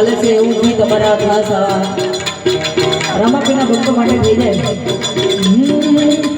ચાલે છે એવું બી તમારા ખાસ. રમાપીના ભક્તો માટે થઈ જાય.